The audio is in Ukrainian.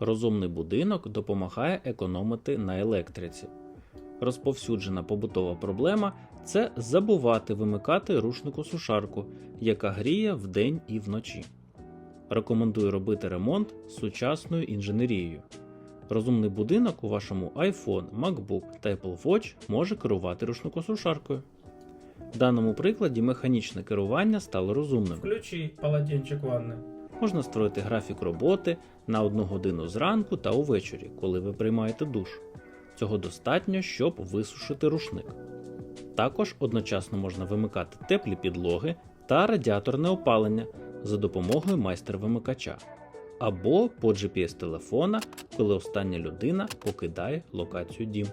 Розумний будинок допомагає економити на електриці. Розповсюджена побутова проблема це забувати вимикати рушнику сушарку, яка гріє вдень і вночі. Рекомендую робити ремонт сучасною інженерією. Розумний будинок у вашому iPhone, MacBook та Apple Watch може керувати рушникосушаркою. В даному прикладі механічне керування стало розумним. Включи полотенчик ванны. Можна створити графік роботи на одну годину зранку та увечері, коли ви приймаєте душ. Цього достатньо, щоб висушити рушник. Також одночасно можна вимикати теплі підлоги та радіаторне опалення за допомогою майстер-вимикача або по GPS телефона, коли остання людина покидає локацію дім.